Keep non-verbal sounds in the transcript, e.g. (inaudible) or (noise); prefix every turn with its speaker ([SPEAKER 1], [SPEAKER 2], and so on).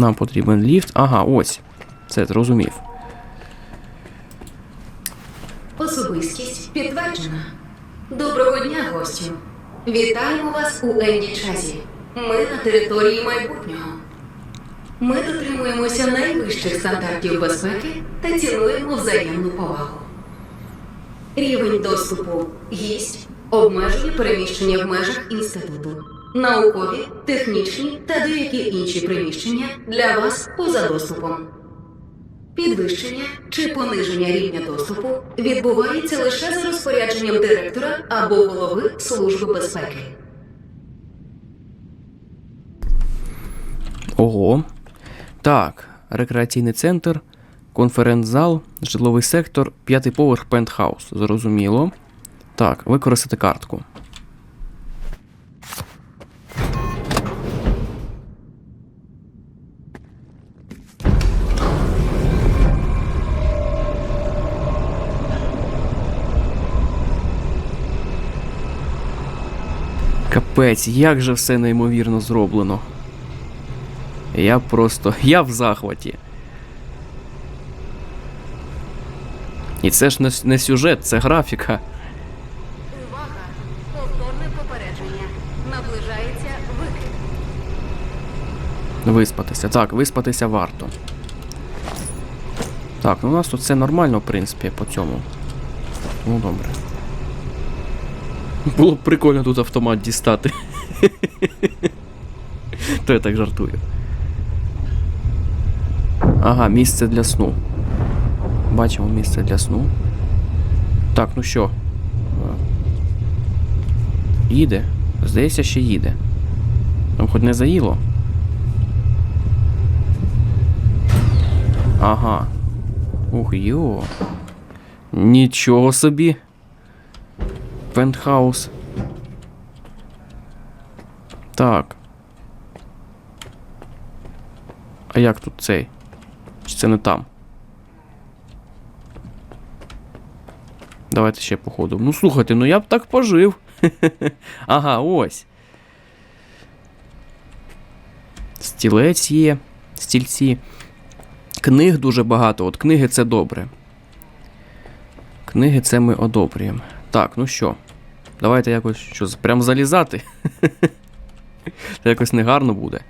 [SPEAKER 1] Нам потрібен ліфт. Ага, ось. Це зрозумів.
[SPEAKER 2] Особистість підтверджена. Доброго дня, гостю. Вітаємо вас у Енді Чазі. Ми на території майбутнього. Ми дотримуємося найвищих стандартів безпеки та цінуємо взаємну повагу. Рівень доступу гість обмежує переміщення в межах інституту. Наукові, технічні та деякі інші приміщення для вас поза доступом. Підвищення чи пониження рівня доступу відбувається лише за розпорядженням директора або голови Служби безпеки.
[SPEAKER 1] Ого. Так, рекреаційний центр, конференц-зал, житловий сектор, п'ятий поверх пентхаус. Зрозуміло. Так, використати картку. Капець, як же все неймовірно зроблено. Я просто. Я в захваті. І це ж не, сюжет, це графіка.
[SPEAKER 2] Увага! Повторне попередження. Наближається викид.
[SPEAKER 1] Виспатися. Так, виспатися варто. Так, ну у нас тут все нормально, в принципі, по цьому. Ну, добре. Було б прикольно тут автомат дістати. (laughs) То я так жартую. Ага, місце для сну. Бачимо місце для сну. Так, ну що? Їде. Здається, ще їде. Там хоч не заїло. Ага. Ух, йо. Нічого собі. Пентхаус. Так. А як тут цей? Чи це не там? Давайте ще походу. Ну слухайте, ну я б так пожив. (laughs) ага, ось. Стілець є. Стільці. Книг дуже багато. От книги це добре. Книги це ми одобрюємо. Так, ну що? Давайте якось що, прям залізати. (laughs) Це якось негарно буде.